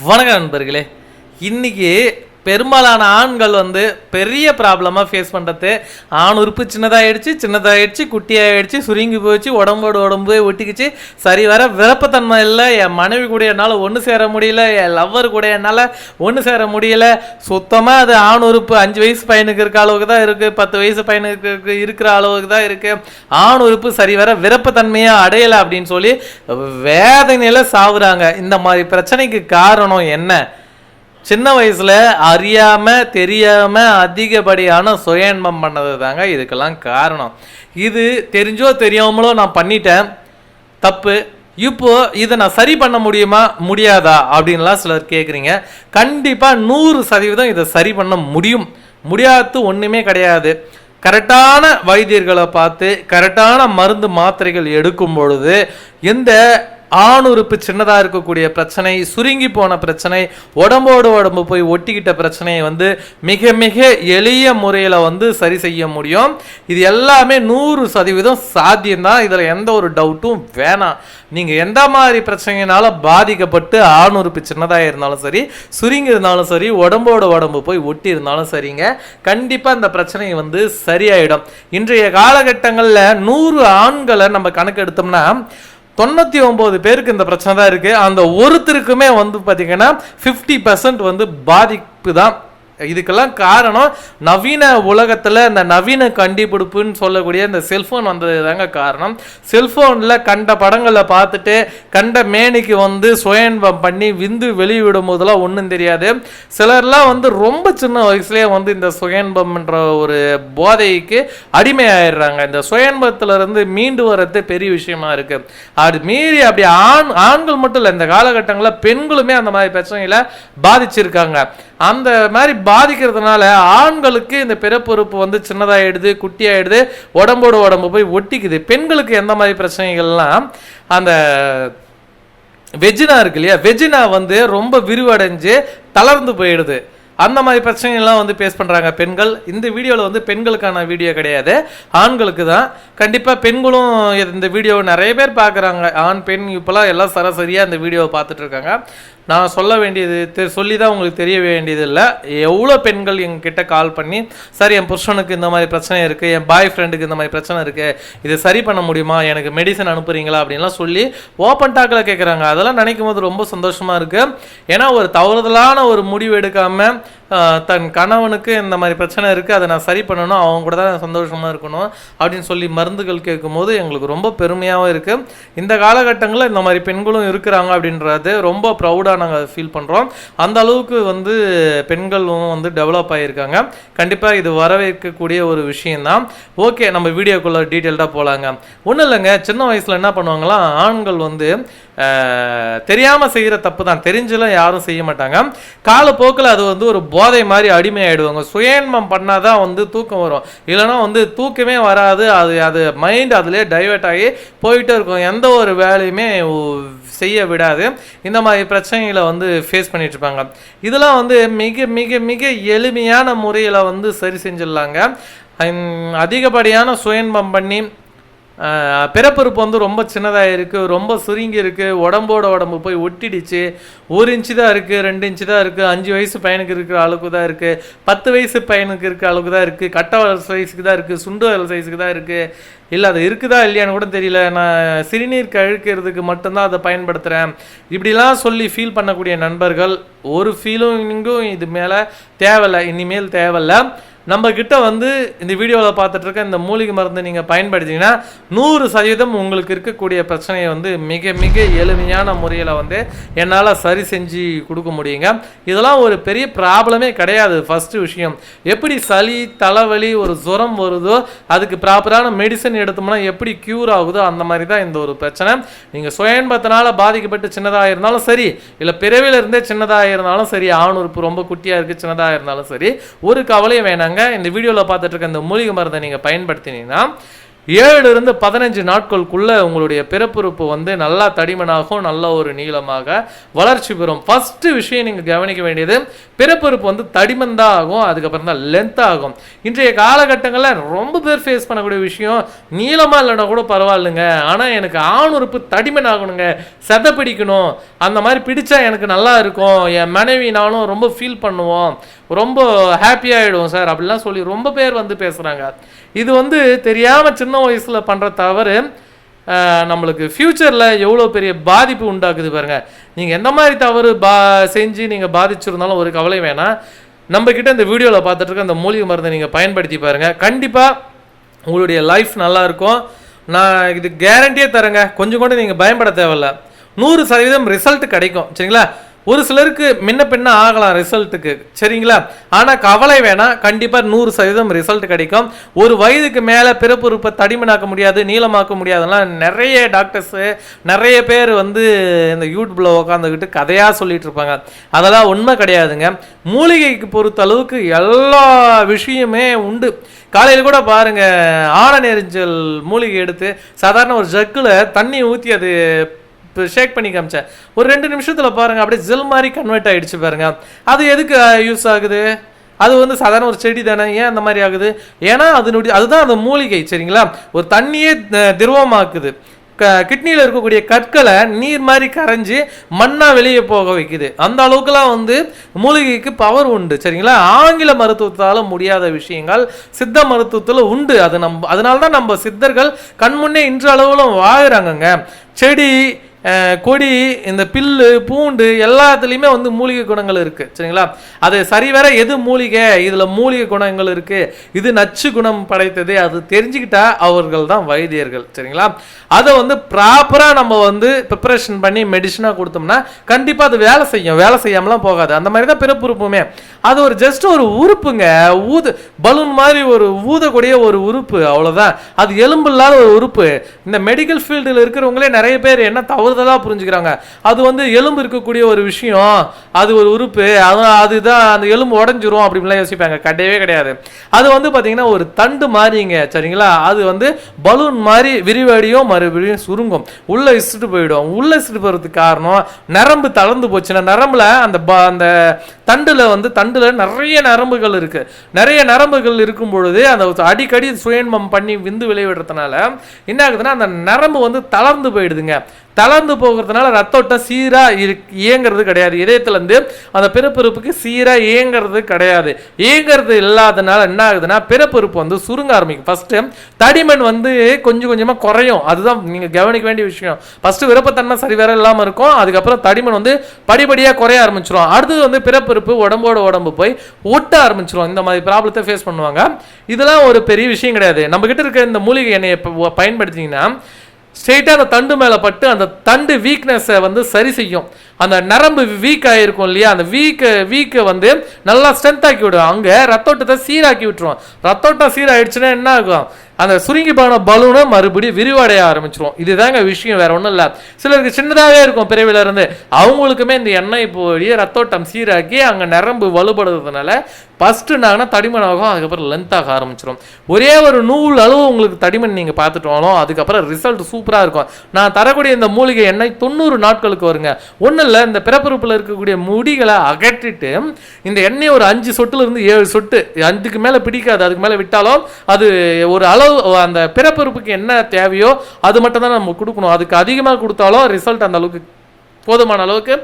வணக்கம் நண்பர்களே. இன்னைக்கு பெரும்பாலான ஆண்கள் வந்து பெரிய ப்ராப்ளமாக ஃபேஸ் பண்ணுறது ஆண் உறுப்பு சின்னதாகிடுச்சு சின்னதாகிடுச்சு குட்டியாகிடுச்சு சுருங்கி போயிடுச்சு உடம்போடு உடம்பு ஒட்டிக்கிச்சு. சரி வர விருப்பத்தன்மை இல்லை. என் மனைவி கூட என்னால் ஒன்று சேர முடியல. என் லவ்வர் கூட என்னால் ஒன்று சேர முடியல. சுத்தமாக அது ஆண் உறுப்பு. அஞ்சு வயசு பையனுக்கு இருக்க அளவுக்கு தான் இருக்குது பத்து வயசு பையனுக்கு இருக்கிற அளவுக்கு தான் இருக்குது ஆண் உறுப்பு சரி வர விருப்பத்தன்மையாக அடையலை அப்படின்னு சொல்லி வேதனையில் சாவுறாங்க. இந்த மாதிரி பிரச்சனைக்கு காரணம் என்ன? சின்ன வயசுல அறியாம தெரியாம அதிகப்படியான சுயன்பம் பண்ணது தாங்க இதுக்கெல்லாம் காரணம். இது தெரிஞ்சோ தெரியாமலோ நான் பண்ணிட்டேன். தப்பு. இப்போ இதை நான் சரி பண்ண முடியுமா? முடியாதா? அப்படின்லாம் சிலர் கேட்குறீங்க கண்டிப்பாக நூறு சதவீதம் இதை சரி பண்ண முடியும். முடியாதது ஒன்றுமே கிடையாது. கரெக்டான வைத்தியர்களை பார்த்து கரெக்டான மருந்து மாத்திரைகள் எடுக்கும் பொழுது எந்த ஆணுறுப்பு சின்னதாக இருக்கக்கூடிய பிரச்சனை சுருங்கி போன பிரச்சனை உடம்போடு உடம்பு போய் ஒட்டிக்கிட்ட பிரச்சனையை வந்து மிக மிக எளிய முறையில் வந்து சரி செய்ய முடியும். இது எல்லாமே நூறு சதவீதம் சாத்தியம்தான். இதில் எந்த ஒரு டவுட்டும் வேணாம். நீங்கள் எந்த மாதிரி பிரச்சனையினால பாதிக்கப்பட்டு ஆணுறுப்பு சின்னதாக இருந்தாலும் சரி சுருங்கி இருந்தாலும் சரி உடம்போட உடம்பு போய் ஒட்டி இருந்தாலும் சரிங்க. கண்டிப்பாக அந்த பிரச்சனை வந்து சரியாயிடும். இன்றைய காலகட்டங்களில் நூறு ஆண்களை நம்ம கணக்கு எடுத்தோம்னா தொண்ணூற்றி ஒம்பது பேருக்கு இந்த பிரச்சனை தான் இருக்குது அந்த ஒருத்தருக்குமே வந்து பார்த்திங்கன்னா ஃபிஃப்டி பர்சன்ட் வந்து பாதிப்பு தான் இதுக்கெல்லாம் காரணம் நவீன உலகத்தில் இந்த நவீன கண்டுபிடிப்புன்னு சொல்லக்கூடிய இந்த செல்ஃபோன் வந்தது தாங்க காரணம். செல்ஃபோனில் கண்ட படங்களை பார்த்துட்டு கண்ட மேனிக்கு வந்து சுயன்பம் பண்ணி விந்து வெளியிடும் போதெல்லாம் ஒன்றும் தெரியாது. சிலர்லாம் வந்து ரொம்ப சின்ன வயசுலேயே வந்து இந்த சுயன்பம்ன்ற ஒரு போதைக்கு அடிமையாயிடுறாங்க. இந்த சுயன்பத்திலிருந்து மீண்டு வர்றது பெரிய விஷயமா இருக்கு. அது மீறி அப்படி ஆண் ஆண்கள் மட்டும் இல்லை இந்த காலகட்டங்களில் பெண்களுமே அந்த மாதிரி பிரச்சனைகளை பாதிச்சிருக்காங்க. அந்த மாதிரி பாதிக்கிறதுனால ஆண்களுக்கு இந்த பிறப்புறுப்பு வந்து சின்னதாயிடுது குட்டியாயிடுது உடம்போடு உடம்பு போய் ஒட்டிக்குது. பெண்களுக்கு எந்த மாதிரி பிரச்சனைகள்லாம் அந்த வெஜினா இருக்கு இல்லையா? வெஜினா வந்து ரொம்ப விரிவடைஞ்சு தளர்ந்து போயிடுது. அந்த மாதிரி பிரச்சனைகள்லாம் வந்து பேஸ் பண்ணுறாங்க பெண்கள். இந்த வீடியோவில் வந்து பெண்களுக்கான வீடியோ கிடையாது. ஆண்களுக்கு தான். கண்டிப்பாக பெண்களும் இந்த வீடியோவை நிறைய பேர் பார்க்குறாங்க. ஆண் பெண் இப்போலாம் எல்லாம் சராசரியாக இந்த வீடியோவை பார்த்துட்ருக்காங்க நான் சொல்ல வேண்டியது தெ- சொல்லி தான் உங்களுக்கு தெரிய வேண்டியதில்லை. எவ்வளோ பெண்கள் எங்ககிட்ட கால் பண்ணி சார் என் புருஷனுக்கு இந்த மாதிரி பிரச்சனை இருக்குது என் பாய் ஃப்ரெண்டுக்கு இந்த மாதிரி பிரச்சனை இருக்குது இதை சரி பண்ண முடியுமா? எனக்கு மெடிசன் அனுப்புறீங்களா? அப்படின்லாம் சொல்லி ஓப்பன் டாக்கில் கேட்குறாங்க அதெல்லாம் நினைக்கும் போது ரொம்ப சந்தோஷமாக இருக்குது ஏன்னா ஒரு தவறுதலான ஒரு முடிவு எடுக்காமல் தன் கணவனுக்கு இந்த மாதிரி பிரச்சனை இருக்குது அதை நான் சரி பண்ணணும் அவங்க கூட தான் சந்தோஷமாக இருக்கணும் அப்படின்னு சொல்லி மருந்துகள் கேட்கும்போது எங்களுக்கு ரொம்ப பெருமையாகவும் இருக்குது இந்த காலகட்டங்களில் இந்த மாதிரி பெண்களும் இருக்கிறாங்க அப்படின்றது ரொம்ப ப்ரௌடாக நாங்கள் ஃபீல் பண்ணுறோம் அந்த அளவுக்கு வந்து பெண்களும் வந்து டெவலப் ஆகியிருக்காங்க கண்டிப்பாக இது வரவேற்கக்கூடிய ஒரு விஷயந்தான் ஓகே நம்ம வீடியோக்குள்ளே டீட்டெயில்டாக போகலாங்க ஒன்றும் இல்லைங்க சின்ன வயசில் என்ன பண்ணுவாங்களாம் ஆண்கள் வந்து தெரியாமல் செய்கிற தப்பு தான். தெரிஞ்செல்லாம் யாரும் செய்ய மாட்டாங்க. காலப்போக்கில் அது வந்து ஒரு போதை மாதிரி அடிமை ஆயிடுவாங்க சுயன்மம் பண்ணாதான் வந்து தூக்கம் வரும். இல்லைன்னா வந்து தூக்கமே வராது. அது அது மைண்ட் அதிலே டைவெர்ட் ஆகி போயிட்டே இருக்கும். எந்த ஒரு வேலையுமே செய்ய விடாது. இந்த மாதிரி பிரச்சனைகளை வந்து ஃபேஸ் பண்ணிட்டு இருப்பாங்க. இதெல்லாம் வந்து மிக மிக மிக எளிமையான முறையில் வந்து சரி செஞ்சிடலாங்க. அதிகப்படியான சுயன்பம் பண்ணி பிறப்புறுப்பு வந்து ரொம்ப சின்னதாக இருக்குது ரொம்ப சுருங்கி இருக்குது உடம்போட உடம்பு போய் ஒட்டிடுச்சு. ஒரு இன்ச்சு தான் இருக்குது ரெண்டு இன்ச்சு தான் இருக்குது அஞ்சு வயசு பையனுக்கு இருக்கிற அளவுக்கு தான் இருக்குது பத்து வயசு பையனுக்கு இருக்கிற அளவுக்கு தான் இருக்குது கட்ட சைஸுக்கு தான் இருக்குது சுண்டு வரல் சைஸுக்கு தான் இருக்குது இல்லை அது இருக்குதா இல்லையான்னு கூட தெரியல. நான் சிறுநீர் கழிக்கிறதுக்கு மட்டும்தான் அதை பயன்படுத்துகிறேன் இப்படிலாம் சொல்லி ஃபீல் பண்ணக்கூடிய நண்பர்கள் ஒரு ஃபீலிங்கும் இது மேலே தேவையில்லை இனிமேல் தேவையில்லை. நம்ம கிட்ட வந்து இந்த வீடியோவில் பார்த்துட்டு இருக்க இந்த மூலிகை மருந்து நீங்கள் பயன்படுத்திங்கன்னா நூறு சதவீதம் உங்களுக்கு இருக்கக்கூடிய பிரச்சனையை வந்து மிக மிக எளிமையான முறையில் வந்து என்னால் சரி செஞ்சு கொடுக்க முடியுங்க. இதெல்லாம் ஒரு பெரிய ப்ராப்ளமே கிடையாது ஃபஸ்ட்டு விஷயம். எப்படி சளி தலைவலி ஒரு ஜுரம் வருதோ அதுக்கு ப்ராப்பரான மெடிசன் எடுத்தோம்னா எப்படி க்யூர் ஆகுதோ அந்த மாதிரி தான் இந்த ஒரு பிரச்சனை. நீங்கள் சுயன்பத்தினால் பாதிக்கப்பட்டு சின்னதாக இருந்தாலும் சரி இல்லை பிறவில இருந்தே சின்னதாக இருந்தாலும் சரி ஆணுறுப்பு ரொம்ப குட்டியாக இருக்குது சின்னதாக இருந்தாலும் சரி ஒரு கவலையும் வேணாங்க. இந்த வீடியோவில் பார்த்துட்டு இருக்க இந்த மூலிகை மருந்தை நீங்கள் பயன்படுத்தினீங்கன்னா ஏழுலேருந்து பதினஞ்சு நாட்களுக்குள்ள உங்களுடைய பிறப்புறுப்பு வந்து நல்லா தடிமனாகும் நல்ல ஒரு நீளமாக வளர்ச்சி பெறும். ஃபர்ஸ்ட் விஷயம் நீங்கள் கவனிக்க வேண்டியது பிறப்புறுப்பு வந்து தடிமன் தான் ஆகும் அதுக்கப்புறம் தான் லென்த் ஆகும். இன்றைய காலகட்டங்களில் ரொம்ப பேர் ஃபேஸ் பண்ணக்கூடிய விஷயம் நீளமாக இல்லைன்னா கூட பரவாயில்லைங்க. ஆனால் எனக்கு ஆண் உறுப்பு தடிமன் ஆகணுங்க செத பிடிக்கணும் அந்த மாதிரி பிடிச்சா எனக்கு நல்லா இருக்கும். என் மனைவி நானும் ரொம்ப ஃபீல் பண்ணுவோம். ரொம்ப ஹாப்பியாகிடுவோம் சார் அப்படிலாம் சொல்லி ரொம்ப பேர் வந்து பேசுகிறாங்க இது வந்து தெரியாமல் சின்ன வயசில் பண்ணுற தவறு. நம்மளுக்கு ஃப்யூச்சரில் எவ்வளோ பெரிய பாதிப்பு உண்டாக்குது பாருங்கள் நீங்கள் எந்த மாதிரி தவறு பா செஞ்சு நீங்கள் பாதிச்சிருந்தாலும் ஒரு கவலை வேணாம். நம்மக்கிட்ட இந்த வீடியோவில் பார்த்துட்டு இருக்க அந்த மூலிகை மருந்தை நீங்கள் பயன்படுத்தி பாருங்கள் கண்டிப்பாக உங்களுடைய லைஃப் நல்லா இருக்கும். நான் இது கேரண்டியே தரேங்க. கொஞ்சம் கூட நீங்கள் பயன்பட தேவையில்ல. நூறு சதவீதம் ரிசல்ட் கிடைக்கும். சரிங்களா? ஒரு சிலருக்கு முன்ன பின்ன ஆகலாம் ரிசல்ட்டுக்கு. சரிங்களா? ஆனால் கவலை வேணாம். கண்டிப்பாக நூறு சதவீதம் ரிசல்ட் கிடைக்கும். ஒரு வயதுக்கு மேலே பிறப்புறுப்பை தடிமனாக்க முடியாது நீளமாக்க முடியாதுலாம் நிறைய டாக்டர்ஸு நிறைய பேர் வந்து இந்த யூடியூப்பில் உட்காந்துக்கிட்டு கதையாக சொல்லிட்டு இருப்பாங்க. அதெல்லாம் உண்மை கிடையாதுங்க. மூலிகைக்கு பொறுத்த அளவுக்கு எல்லா விஷயமே உண்டு. காலையில் கூட பாருங்கள் ஆன நெரிஞ்சல் மூலிகை எடுத்து சாதாரண ஒரு ஜக்கில் தண்ணி ஊற்றி அது இப்போ ஷேக் பண்ணி காமிச்சேன். ஒரு ரெண்டு நிமிஷத்தில் பாருங்க அப்படியே ஜெல் மாதிரி கன்வெர்ட் ஆகிடுச்சு பாருங்க. அது எதுக்கு யூஸ் ஆகுது? அது வந்து சாதாரண ஒரு செடி தானே ஏன் அந்த மாதிரி ஆகுது? ஏன்னா அதனுடைய அதுதான் அந்த மூலிகை சரிங்களா? ஒரு தண்ணியே திரவமாக்குது. க கிட்னியில் இருக்கக்கூடிய கற்களை நீர் மாதிரி கரைஞ்சி மண்ணாக வெளியே போக வைக்குது. அந்த அளவுக்குலாம் வந்து மூலிகைக்கு பவர் உண்டு சரிங்களா? ஆங்கில மருத்துவத்தால் முடியாத விஷயங்கள் சித்த மருத்துவத்தில் உண்டு. அது நம்ம அதனால தான் நம்ம சித்தர்கள் கண்முன்னே இன்று அளவிலும் வாழ்கிறாங்கங்க செடி கொடி இந்த பில்லு பூண்டு எல்லாத்துலேயுமே வந்து மூலிகை குணங்கள் இருக்குது சரிங்களா? அது சரிவர எது மூலிகை? இதில் மூலிகை குணங்கள் இருக்குது இது நச்சு குணம் படைத்தது. அது தெரிஞ்சுக்கிட்டா அவர்கள் தான் வைத்தியர்கள். சரிங்களா? அதை வந்து ப்ராப்பராக நம்ம வந்து ப்ரிப்பரேஷன் பண்ணி மெடிசனாக கொடுத்தோம்னா கண்டிப்பாக அது வேலை செய்யும். வேலை செய்யாமலாம் போகாது. அந்த மாதிரி தான் பிறப்புறுப்புமே அது ஒரு ஜஸ்ட் ஒரு உறுப்புங்க. ஊது பலூன் மாதிரி ஒரு ஊதக்கூடிய ஒரு உறுப்பு. அவ்வளோதான் அது எலும்பு இல்லாத ஒரு உறுப்பு. இந்த மெடிக்கல் ஃபீல்டில் இருக்கிறவங்களே நிறைய பேர் என்ன தவறு தவறுதலாக புரிஞ்சுக்கிறாங்க. அது வந்து எலும்பு இருக்கக்கூடிய ஒரு விஷயம். அது ஒரு உறுப்பு. அது அதுதான் அந்த எலும்பு உடஞ்சிரும் அப்படின்லாம் யோசிப்பாங்க. கிடையவே கிடையாது. அது வந்து பார்த்தீங்கன்னா ஒரு தண்டு மாதிரிங்க சரிங்களா? அது வந்து பலூன் மாதிரி விரிவடியும் மறுபடியும் சுருங்கும். உள்ளே இசுட்டு போயிடும். உள்ளே இசுட்டு போகிறதுக்கு காரணம் நரம்பு தளர்ந்து போச்சுன்னா நரம்புல அந்த ப- அந்த தண்டில் வந்து தண்டில் நிறைய நரம்புகள் இருக்குது நிறைய நரம்புகள் இருக்கும் பொழுது அந்த அடிக்கடி சுயன்மம் பண்ணி விந்து விளைவிடுறதுனால என்ன ஆகுதுன்னா அந்த நரம்பு வந்து தளர்ந்து போயிடுதுங்க. தளர்ந்து போகிறதுனால ரத்தோட்டம் சீராக இரு இயங்கிறது கிடையாது. இதயத்துலேருந்து அந்த பிறப்பிறப்புக்கு சீராக இயங்கிறது கிடையாது. இயங்கிறது இல்லாதனால என்ன ஆகுதுன்னா பிறப்பிறப்பு வந்து சுருங்க ஆரம்பிக்கும். ஃபஸ்ட்டு தடிமன் வந்து கொஞ்சம் கொஞ்சமாக குறையும். அதுதான் நீங்கள் கவனிக்க வேண்டிய விஷயம். ஃபஸ்ட்டு விருப்பத்தன்மை சரி வேற இல்லாமல் இருக்கும். அதுக்கப்புறம் தடிமன் வந்து படிப்படியாக குறைய ஆரம்பிச்சிடும் அடுத்தது வந்து பிறப்பு பிறப்புறுப்பு உடம்போட உடம்பு போய் ஒட்ட ஆரம்பிச்சிடும் இந்த மாதிரி ப்ராப்ளத்தை ஃபேஸ் பண்ணுவாங்க. இதெல்லாம் ஒரு பெரிய விஷயம் கிடையாது. நம்ம கிட்ட இருக்க இந்த மூலிகை எண்ணெயை ப- ஸ்ட்ரெயிட்டாக அந்த தண்டு மேலே பட்டு அந்த தண்டு வீக்னஸை வந்து சரி செய்யும். அந்த நரம்பு வீக் ஆகிருக்கும் இல்லையா? அந்த வீக்கை வீக்கை வந்து நல்லா ஸ்ட்ரென்த் ஆக்கி விடும். அங்கே ரத்தோட்டத்தை சீராக்கி விட்டுருவோம் ரத்தோட்டம் சீராகிடுச்சுன்னா என்ன ஆகும்? அந்த சுருங்கி போன பலூனை மறுபடியும் விரிவடைய ஆரம்பிச்சிரும். இதுதாங்க விஷயம் வேற ஒன்றும் இல்லை. சிலருக்கு சின்னதாகவே இருக்கும் பிறவில இருந்து. அவங்களுக்குமே இந்த எண்ணெய் போய் ரத்தோட்டம் சீராக்கி அங்கே நரம்பு வலுப்படுறதுனால ஃபஸ்ட்டு நாங்கன்னா தடிமன் ஆகும் அதுக்கப்புறம் லென்த் ஆக ஆரம்பிச்சிடும் ஒரே ஒரு நூல் அளவு உங்களுக்கு தடிமன் நீங்கள் பார்த்துட்டாலும் அதுக்கப்புறம் ரிசல்ட் சூப்பராக இருக்கும். நான் தரக்கூடிய இந்த மூலிகை எண்ணெய் தொண்ணூறு நாட்களுக்கு வருங்க. ஒன்று முதல்ல இந்த பிறப்புறுப்பில் இருக்கக்கூடிய முடிகளை அகற்றிட்டு இந்த எண்ணெய் ஒரு அஞ்சு சொட்டுலேருந்து ஏழு சொட்டு அதுக்கு மேலே பிடிக்காது அதுக்கு மேலே விட்டாலும் அது ஒரு அளவு அந்த பிறப்புறுப்புக்கு என்ன தேவையோ அது மட்டும் தான் நம்ம கொடுக்கணும். அதுக்கு அதிகமாக கொடுத்தாலும் ரிசல்ட் அந்த அளவுக்கு போதுமான அளவுக்கு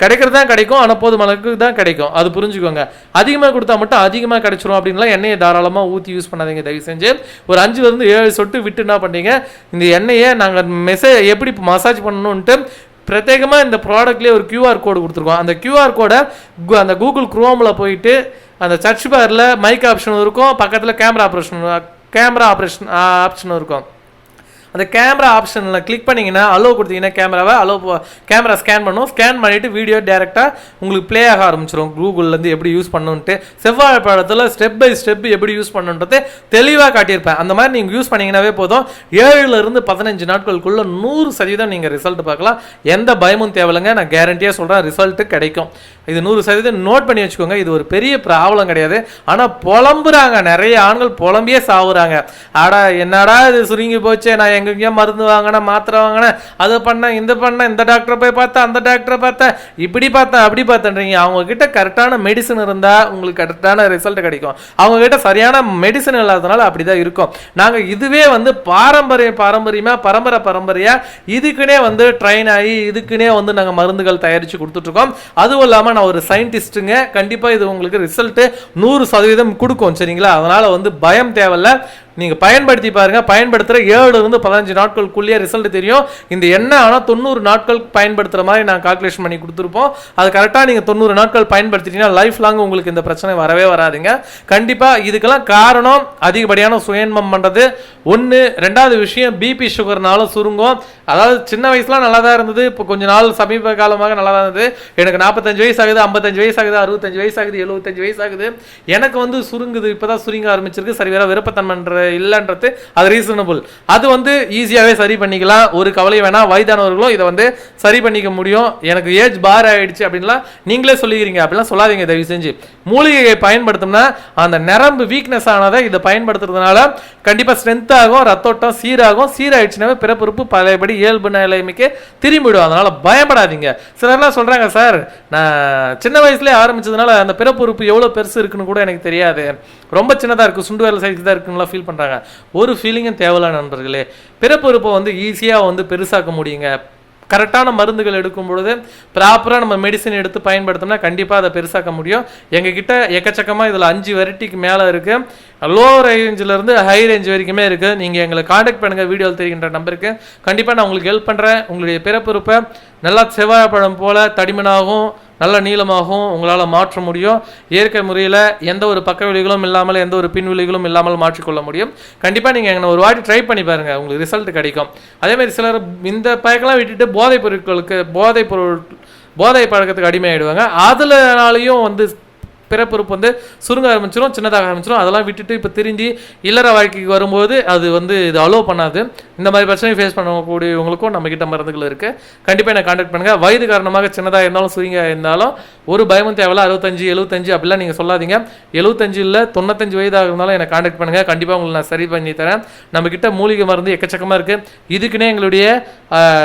கிடைக்கிறது தான் கிடைக்கும். ஆனால் போதுமான அளவுக்கு தான் கிடைக்கும். அது புரிஞ்சுக்கோங்க. அதிகமாக கொடுத்தா மட்டும் அதிகமாக கிடைச்சிரும் அப்படின்லாம் எண்ணெயை தாராளமாக ஊற்றி யூஸ் பண்ணாதீங்க. தயவு செஞ்சு ஒரு அஞ்சுலேருந்து ஏழு சொட்டு விட்டு என்ன பண்ணீங்க? இந்த எண்ணெயை நாங்கள் மெசேஜ் எப்படி மசாஜ் பண்ணணுன்ட்டு பிரத்யேகமாக இந்த ப்ராடக்ட்லேயே ஒரு கியூஆர் கோடு கொடுத்துருக்கோம். அந்த கியூஆர் கோடை அந்த கூகுள் குரோமில் போயிட்டு அந்த சர்ச் பாரில் மைக் ஆப்ஷன் இருக்கும். பக்கத்தில் camera operation camera operation option இருக்கும். அந்த கேமரா ஆப்ஷனில் கிளிக் பண்ணிங்கன்னா அலோ கொடுத்தீங்கன்னா கேமராவை அலோ கேமரா ஸ்கேன் பண்ணும். ஸ்கேன் பண்ணிவிட்டு வீடியோ டேரெக்டாக உங்களுக்கு ப்ளே ஆக ஆரம்பிச்சிடும் கூகுள்லேருந்து எப்படி யூஸ் பண்ணணுன்ட்டு செவ்வாழை பழத்தில் ஸ்டெப் பை ஸ்டெப் எப்படி யூஸ் பண்ணுன்றது தெளிவாக காட்டியிருப்பேன். அந்த மாதிரி நீங்கள் யூஸ் பண்ணீங்கன்னாவே போதும். ஏழுலேருந்து பதினஞ்சு நாட்களுக்குள்ள நூறு சதவீதம் நீங்கள் ரிசல்ட் பார்க்கலாம். எந்த பயமும் தேவையில்லைங்க. நான் கேரண்டியாக சொல்கிறேன் ரிசல்ட்டு கிடைக்கும். இது நூறு சதவீதம் நோட் பண்ணி வச்சுக்கோங்க. இது ஒரு பெரிய ப்ராப்ளம் கிடையாது. ஆனால் புலம்புறாங்க. நிறைய ஆண்கள் புலம்பியே சாவுறாங்க. ஆடா என்னடா இது சுருங்கி போச்சே நான் எங்கெங்கேயோ மருந்து வாங்கினேன் மாத்திரை வாங்கினேன் அதை பண்ணேன் இந்த பண்ணேன் இந்த டாக்டரை போய் பார்த்தேன் அந்த டாக்டரை பார்த்தேன் இப்படி பார்த்தேன் அப்படி பார்த்தேன்றீங்க. அவங்கக்கிட்ட கரெக்டான மெடிசன் இருந்தால் உங்களுக்கு கரெக்டான ரிசல்ட் கிடைக்கும். அவங்கக்கிட்ட சரியான மெடிசன் இல்லாததுனால அப்படிதான் இருக்கும். நாங்கள் இதுவே வந்து பாரம்பரிய பாரம்பரியமாக பரம்பரை பரம்பரையாக இதுக்குன்னே வந்து ட்ரெயின் ஆகி இதுக்குன்னே வந்து நாங்கள் மருந்துகள் தயாரித்து கொடுத்துட்ருக்கோம். அதுவும் இல்லாமல் நான் ஒரு சயின்டிஸ்ட்டுங்க கண்டிப்பாக இது உங்களுக்கு ரிசல்ட்டு நூறு சதவீதம் கொடுக்கும் சரிங்களா? அதனால் வந்து பயம் தேவையில்ல. நீங்கள் பயன்படுத்தி பாருங்கள் பயன்படுத்துகிற ஏழுலேருந்து பதினஞ்சு நாட்களுக்குள்ளேயே ரிசல்ட் தெரியும். இந்த எண்ணெய் ஆனால் தொண்ணூறு நாட்கள் பயன்படுத்துகிற மாதிரி நாங்கள் கால்குலேஷன் பண்ணி கொடுத்துருப்போம். அது கரெக்டாக நீங்கள் தொண்ணூறு நாட்கள் பயன்படுத்திட்டீங்கன்னா லைஃப் லாங் உங்களுக்கு இந்த பிரச்சனை வரவே வராதுங்க. கண்டிப்பாக இதுக்கெல்லாம் காரணம் அதிகப்படியான சுயன்மம் பண்ணுறது ஒன்று ரெண்டாவது விஷயம் பிபி சுகர்னாலும் சுருங்கும். அதாவது சின்ன வயசுலாம் நல்லா தான் இருந்தது. இப்போ கொஞ்ச நாள் சமீப காலமாக நல்லா தான் இருந்தது. எனக்கு நாற்பத்தஞ்சு வயசு ஆகுது ஐம்பத்தஞ்சு வயசு ஆகுது அறுபத்தஞ்சு வயசு ஆகுது எழுபத்தஞ்சு வயசு ஆகுது. எனக்கு வந்து சுருங்குது இப்போ தான் சுருங்க ஆரம்பிச்சிருக்கு. சரி வேற விருப்பத்தன்மைன்ற இல்லைன்றது அது ரீசனபிள் அது வந்து ஈஸியாகவே சரி பண்ணிக்கலாம். ஒரு கவலை வேணால் வயதானவர்களும் இதை வந்து சரி பண்ணிக்க முடியும். எனக்கு ஏஜ் பார் ஆகிடுச்சு அப்படின்லாம் நீங்களே சொல்லிக்கிறீங்க. அப்படிலாம் சொல்லாதீங்க தயவு செஞ்சு. மூலிகையை பயன்படுத்தோம்னா அந்த நரம்பு வீக்னஸ் ஆனதை இதை பயன்படுத்துறதுனால கண்டிப்பாக ஸ்ட்ரென்த் ஆகும் ரத்தோட்டம் சீராகும். சீராகிடுச்சுனாவே பிறப்புறுப்பு பழையபடி இயல்பு நிலைமைக்கு திரும்பிவிடும். அதனால் பயப்படாதீங்க. சிலர்லாம் சொல்கிறாங்க சார் நான் சின்ன வயசுலேயே ஆரம்பிச்சதுனால அந்த பிறப்புறுப்பு எவ்வளோ பெருசு இருக்குன்னு கூட எனக்கு தெரியாது. ரொம்ப சின்னதாக இருக்குது சுண்டு வேலை சைஸ் தான் இருக்குன்னுலாம் ஃபீல் பண்ணுறாங்க ஒரு ஃபீலிங்கும் தேவையில்ல நண்பர்களே. பிறப்புறுப்பை வந்து ஈஸியாக வந்து பெருசாக்க முடியுங்க. கரெக்டான மருந்துகள் எடுக்கும் பொழுது ப்ராப்பராக நம்ம மெடிசன் எடுத்து பயன்படுத்தினா கண்டிப்பாக அதை பெருசாக்க முடியும். எங்ககிட்ட எக்கச்சக்கமாக இதில் அஞ்சு வெரைட்டிக்கு மேலே இருக்குது லோ ரேஞ்சிலேருந்து ஹை ரேஞ்ச் வரைக்குமே இருக்குது நீங்கள் எங்களை காண்டாக்ட் பண்ணுங்கள் வீடியோவில் தெரிகின்ற நம்பருக்கு. கண்டிப்பாக நான் உங்களுக்கு ஹெல்ப் பண்ணுறேன் உங்களுடைய பிறப்புறுப்பை நல்லா செவ்வாழைப்பழம் போல் தடிமனாகவும் நல்ல நீளமாகவும் உங்களால் மாற்ற முடியும். இயற்கை முறையில் எந்த ஒரு பக்க விளைவுகளும் இல்லாமல் எந்த ஒரு பின்விழிகளும் இல்லாமல் மாற்றிக்கொள்ள முடியும். கண்டிப்பாக நீங்கள் எங்களை ஒரு வாட்டி ட்ரை பண்ணி பாருங்கள் உங்களுக்கு ரிசல்ட் கிடைக்கும். அதேமாதிரி சிலர் இந்த பயக்கெல்லாம் விட்டுட்டு போதைப் பொருட்களுக்கு போதைப் பொருள் போதை பழக்கத்துக்கு அடிமையாயிடுவாங்க. அதுலனாலையும் வந்து பிறப்புறுப்பு வந்து சுருங்க ஆரம்பிச்சிடும் சின்னதாக ஆரம்பிச்சிடும் அதெல்லாம் விட்டுட்டு இப்போ திரிஞ்சு இல்லற வாழ்க்கைக்கு வரும்போது அது வந்து இது அலோவ் பண்ணாது. இந்த மாதிரி பிரச்சனையும் ஃபேஸ் பண்ணக்கூடியவங்களுக்கும் நம்ம கிட்ட மருந்துகள் இருக்குது கண்டிப்பாக என்னை காண்டாக்ட் பண்ணுங்கள் வயது காரணமாக சின்னதாக இருந்தாலும் சுருங்க இருந்தாலும் ஒரு பயமும் தேவையில்ல. அறுபத்தஞ்சு எழுபத்தஞ்சு அப்படிலாம் நீங்கள் சொல்லாதீங்க. எழுபத்தஞ்சு இல்லை தொண்ணூத்தஞ்சு வயதாக இருந்தாலும் என்னை காண்டாக்ட் பண்ணுங்கள் கண்டிப்பாக உங்களுக்கு நான் சரி பண்ணி தரேன். நம்ம கிட்ட மூலிகை மருந்து எக்கச்சக்கமாக இருக்குது இதுக்குன்னே எங்களுடைய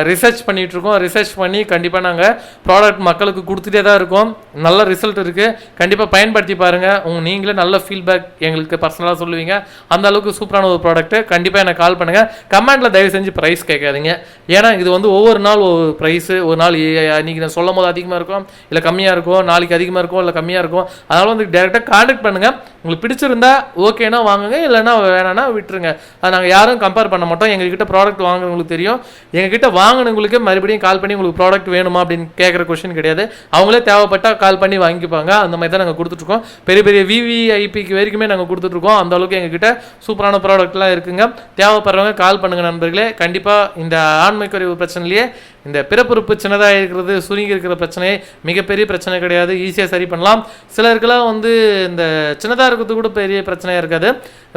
ரிசர்ச் பண்ணிட்டு இருக்கோம். ரிசர்ச் பண்ணி கண்டிப்பாக நாங்கள் ப்ராடக்ட் மக்களுக்கு கொடுத்துட்டே தான் இருக்கோம். நல்ல ரிசல்ட் இருக்குது கண்டிப்பாக பயன்படுத்தி பாருங்கள் உங்கள் நீங்களே நல்ல ஃபீட்பேக் எங்களுக்கு பர்சனலாக சொல்லுவீங்க. அந்த அளவுக்கு சூப்பரான ஒரு ப்ராடக்ட்டு கண்டிப்பாக எனக்கு கால் பண்ணுங்கள் கமெண்ட்டில் தயவு செஞ்சு ப்ரைஸ் கேட்காதீங்க. ஏன்னா இது வந்து ஒவ்வொரு நாள் ஒரு ப்ரைஸு ஒரு நாள் இன்னைக்கு நான் சொல்லும் போது அதிகமாக இருக்கும் இல்லை கம்மியாக இருக்கும் நாளைக்கு அதிகமாக இருக்கும் இல்லை கம்மியாக இருக்கும். அதனால் வந்து டேரெக்டாக காண்டாக்ட் பண்ணுங்கள் உங்களுக்கு பிடிச்சிருந்தா ஓகேனா வாங்குங்க இல்லைன்னா வேணாம்னா விட்டுருங்க. அது நாங்கள் யாரும் கம்பேர் பண்ண மாட்டோம். எங்ககிட்ட ப்ராடக்ட் வாங்குறவங்களுக்கு தெரியும். எங்ககிட்ட வாங்கினவங்களுக்கு மறுபடியும் கால் பண்ணி உங்களுக்கு ப்ராடக்ட் வேணுமா அப்படின்னு கேட்குற கொஷின் கிடையாது. அவங்களே தேவைப்பட்டால் கால் பண்ணி வாங்கிப்பாங்க. அந்த மாதிரி தான் நாங்கள் கொடுத்துட்ருக்கோம். பெரிய பெரிய விவிஐபிக்கு வரைக்குமே நாங்கள் கொடுத்துட்ருக்கோம். அந்த அளவுக்கு எங்ககிட்ட சூப்பரான ப்ராடக்ட்லாம் இருக்குங்க. தேவைப்படுறவங்க கால் பண்ணுங்கள் நண்பர்களே. கண்டிப்பாக இந்த ஆண்மை குறைவு பிரச்சனையிலேயே இந்த பிறப்புறுப்பு சின்னதாக இருக்கிறது சுருங்கி இருக்கிற பிரச்சனை மிகப்பெரிய பிரச்சனை கிடையாது. ஈஸியாக சரி பண்ணலாம். சிலருக்கெல்லாம் வந்து இந்த சின்னதாக இருக்கிறது கூட பெரிய பிரச்சனையாக இருக்காது.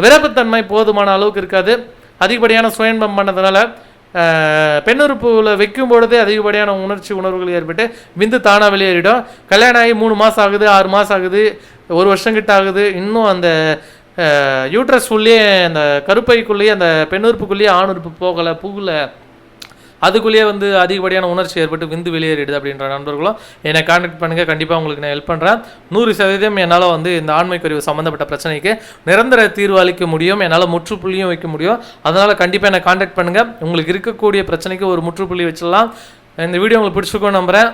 விரப்புத்தன்மை போதுமான அளவுக்கு இருக்காது. அதிகப்படியான சுயன்பம் பண்ணதுனால பெண்ணுறுப்புல வைக்கும் பொழுதே அதிகப்படியான உணர்ச்சி உணர்வுகள் ஏற்பட்டு விந்து தானாக வெளியேறிடும். கல்யாணம் ஆகி மூணு மாதம் ஆகுது ஆறு மாதம் ஆகுது ஒரு வருஷம் கிட்ட ஆகுது. இன்னும் அந்த யூட்ரஸ் உள்ளே அந்த கருப்பைக்குள்ளேயே அந்த பெண்ணுறுப்புக்குள்ளேயே ஆணுறுப்பு போகலை புகலை அதுக்குள்ளேயே வந்து அதிகப்படியான உணர்ச்சி ஏற்பட்டு விந்து வெளியேறிடுது அப்படின்ற நண்பர்களும் என்னை காண்டக்ட் பண்ணுங்கள் கண்டிப்பாக உங்களுக்கு நான் ஹெல்ப் பண்ணுறேன் நூறு சதவீதம் என்னால் வந்து இந்த ஆண்மைக்குறிவு சம்மந்தப்பட்ட பிரச்சனைக்கு நிரந்தர தீர்வு அளிக்க முடியும். என்னால் முற்றுப்புள்ளியும் வைக்க முடியும். அதனால் கண்டிப்பாக என்னை காண்டாக்ட் பண்ணுங்கள் உங்களுக்கு இருக்கக்கூடிய பிரச்சனைக்கு ஒரு முற்றுப்புள்ளி வச்சிடலாம். இந்த வீடியோ உங்களுக்கு பிடிச்சிருக்கோம் நம்புகிறேன்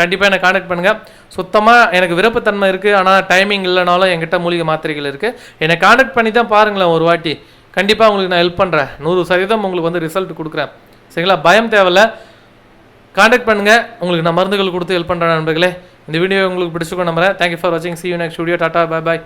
கண்டிப்பாக என்னை காண்டாக்ட் பண்ணுங்கள் சுத்தமாக எனக்கு விருப்பத்தன்மை இருக்குது ஆனால் டைமிங் இல்லைனாலும் என்கிட்ட மூலிகை மாத்திரைகள் இருக்குது என்னை காண்டாக்ட் பண்ணி தான் பாருங்களேன் ஒரு வாட்டி. கண்டிப்பாக உங்களுக்கு நான் ஹெல்ப் பண்ணுறேன் நூறு சதவீதம் உங்களுக்கு வந்து ரிசல்ட் கொடுக்குறேன். சரிங்களா? பயம் தேவையில்ல. காண்டாக்ட் பண்ணுங்கள் உங்களுக்கு நான் மருந்துகள் கொடுத்து ஹெல்ப் பண்ணுறேன் நண்பர்களே. இந்த வீடியோ உங்களுக்கு பிடிச்சிருக்கோம் நம்புறேன். தேங்க்யூ ஃபார் வாட்சிங் see you next video tata bye bye